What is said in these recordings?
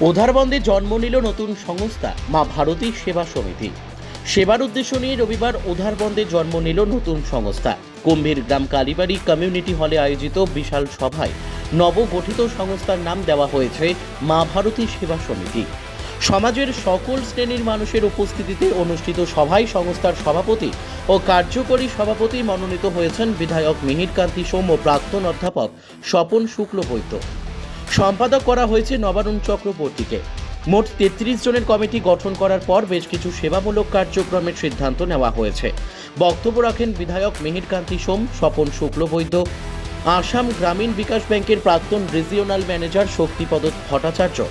উধারবন্দে জন্ম নিল নতুন সংস্থা, মা ভারতী সেবা সমিতি। সেবার উদ্দেশ্য নিয়ে রবিবার উধারবন্দে জন্ম নিল নতুন সংস্থা। কুম্ভীর গ্রাম কালীবাড়ি কমিউনিটি হলে আয়োজিত বিশাল সভায় নবগঠিত সংস্থার নাম দেওয়া হয়েছে মা ভারতী সেবা সমিতি। সমাজের সকল শ্রেণির মানুষের উপস্থিতিতে অনুষ্ঠিত সভায় সংস্থার সভাপতি ও কার্যকরী সভাপতি মনোনীত হয়েছেন বিধায়ক মিহির কান্তি সোম ও প্রাক্তন অধ্যাপক স্বপন শুক্ল শুক্লবৈদ্য। সম্পাদক করা হয়েছে নবারুণ চক্রবর্তীকে। মোট তেত্রিশ জনের কমিটি গঠন করার পর বেশ কিছু সেবামূলক কার্যক্রমের সিদ্ধান্ত নেওয়া হয়েছে। বক্তব্য রাখেন বিধায়ক মিহিরকান্তি সোম, স্বপন শুক্লবৈদ্য। আসাম গ্রামীণ বিকাশ ব্যাংকের প্রাক্তন রিজিওনাল ম্যানেজার শক্তিপদ ভট্টাচার্য।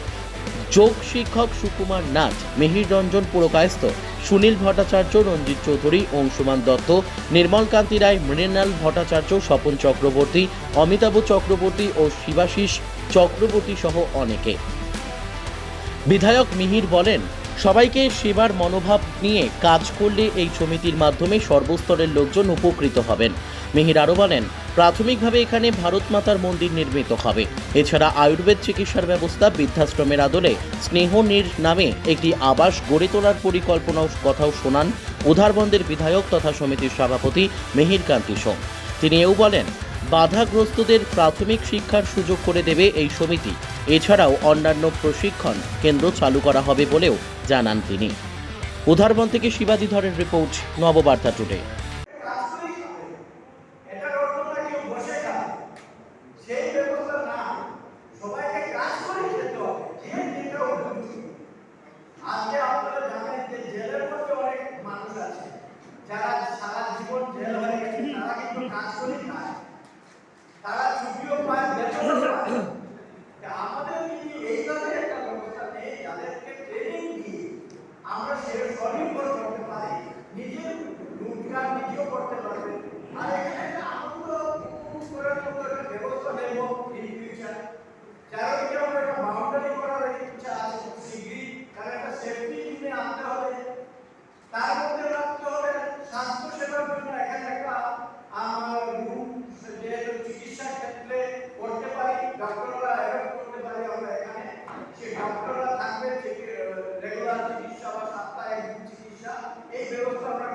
যোগ শিক্ষক সুকুমার নাথ, মিহির রঞ্জন পুরকায়স্থ, সুনীল ভট্টাচার্য, রঞ্জিত চৌধুরী, অংশুমান দত্ত নির্মল কান্তি রায়, মৃণাল ভট্টাচার্য, স্বপন চক্রবর্তী, অমিতাভ চক্রবর্তী ও শিবাশিস চক্রবর্তী সহ অনেকে। বিধায়ক মিহির বলেন, সবাইকে সেবার মনোভাব নিয়ে কাজ করলে এই সমিতির মাধ্যমে সর্বস্তরের লোকজন উপকৃত হবেন। মিহির আরও বলেন প্রাথমিকভাবে এখানে ভারত মাতার মন্দির নির্মিত হবে। এছাড়া আয়ুর্বেদ চিকিৎসার ব্যবস্থা বৃদ্ধাশ্রমের আদলে স্নেহনীর নামে একটি আবাস গড়ে তোলার পরিকল্পনাও কথাও শোনান উধারবন্দের বিধায়ক তথা সমিতির সভাপতি মেহির কান্তি সোম। তিনি এও বলেন, বাধাগ্রস্তদের প্রাথমিক শিক্ষার সুযোগ করে দেবে এই সমিতি। এছাড়াও অন্যান্য প্রশিক্ষণ কেন্দ্র চালু করা হবে বলেও জানান তিনি। উধারবন থেকে শিবাজি ধরের রিপোর্ট, নববার্তা টুডে এটার অর্থ না কেউ বসে খাবে সেই ব্যবস্থা না সবাইকে কাজ করে খেতে হবে যে যেটা উপযুক্ত আজকে আপনারা জানেন যে জেলের মধ্যে অনেক মানুষ আছে যারা সারা জীবন জেল হয়ে গেছে তারা কিন্তু কাজ করে খায় তারা ছুটিও পায় বেতনও পায় তা আমাদের যদি এইভাবে একটা ব্যবস্থা নেই যাদেরকে ট্রেনিং দিয়ে আমরা সে স্বনির্ভর করতে পারি নিজের রোজগার নিজেও করতে পারবে আর এখানে একটা আনন্দ উপভোগ করার মতো একটা ব্যবস্থা নেব ইচ্ছা। ক্ষেত্রে করতে পারি ডক্টররা অ্যাডপ্ট করতে পারি আমরা এখানে। সেই ডক্টররা থাকবে রেগুলার চিকিৎসা বা চিকিৎসা। এই ব্যবস্থা আমরা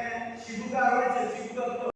vida toda.